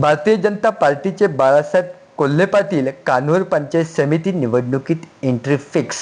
भारतीय जनता पार्टीचे बाळासाहेब कोल्हे पाटील कान्होर पंचायत समिती निवडणुकीत एंट्री फिक्स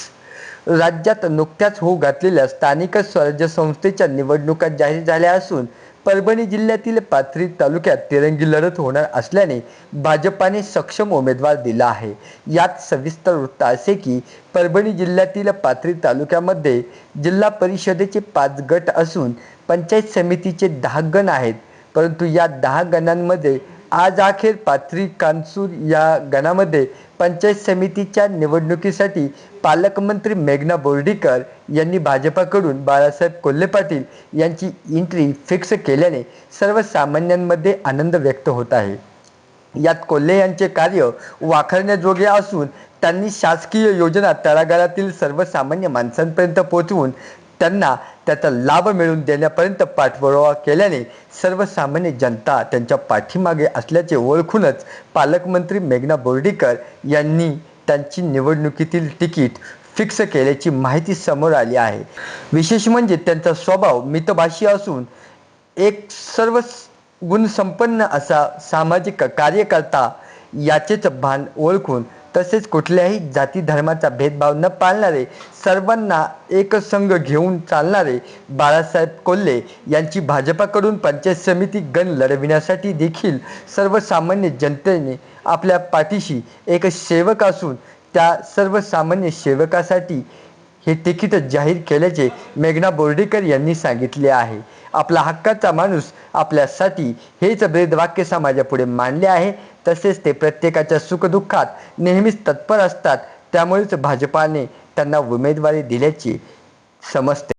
राज्यात नुकत्याच होऊ घातलेल्या स्थानिक स्वराज्य संस्थेच्या निवडणुका जाहीर झाल्या असून परभणी जिल्ह्यातील पाथरी तालुक्यात तिरंगी लढत होणार असल्याने भाजपाने सक्षम उमेदवार दिला आहे. यात सविस्तर वृत्त असे की परभणी जिल्ह्यातील पाथरी तालुक्यामध्ये जिल्हा परिषदेचे पाच गट असून पंचायत समितीचे दहा गण आहेत. परंतु या दहा गणांमध्ये आज अखेर पाथरी कानसूर या गणामध्ये पंचायत समितीच्या निवडणुकीसाठी पालकमंत्री मेघना बोर्डीकर यांनी भाजपाकडून बाळासाहेब कोल्हे पाटील यांची एंट्री फिक्स केल्याने सर्वसामान्यांमध्ये आनंद व्यक्त होत आहे. यात कोल्हे यांचे कार्य वाखरण्याजोगे असून त्यांनी शासकीय योजना तळागाळातील सर्वसामान्य माणसांपर्यंत पोहोचवून त्यांना त्याचा लाभ मिळवून देण्यापर्यंत पाठपुरावा केल्याने सर्वसामान्य जनता त्यांच्या पाठीमागे असल्याचे ओळखूनच पालकमंत्री मेघना बोर्डीकर यांनी त्यांची निवडणुकीतील तिकीट फिक्स केल्याची माहिती समोर आली आहे. विशेष म्हणजे त्यांचा स्वभाव मितभाषी असून एक सर्व गुणसंपन्न असा सामाजिक कार्यकर्ता याचेच भान ओळखून तसेच कुठल्याही जाती धर्माचा भेदभाव न पाळणारे सर्वांना एकसंघ घेऊन चालणारे बाळासाहेब कोल्हे यांची भाजपाकडून पंचायत समिती गण लढविण्यासाठी देखील सर्वसामान्य जनतेने आपल्या पाठीशी एक सेवक असून त्या सर्वसामान्य सेवकासाठी हे तिकीट जाहीर केल्याचे मेघना बोर्डीकर यांनी सांगितले आहे. आपला हक्काचा माणूस आपल्यासाठी हेच ब्रेदवाक्य समाजापुढे मांडले आहे. तसेच ते प्रत्येकाच्या सुखदुःखात नेहमीच तत्पर असतात. त्यामुळेच भाजपाने त्यांना उमेदवारी दिल्याचे समजते.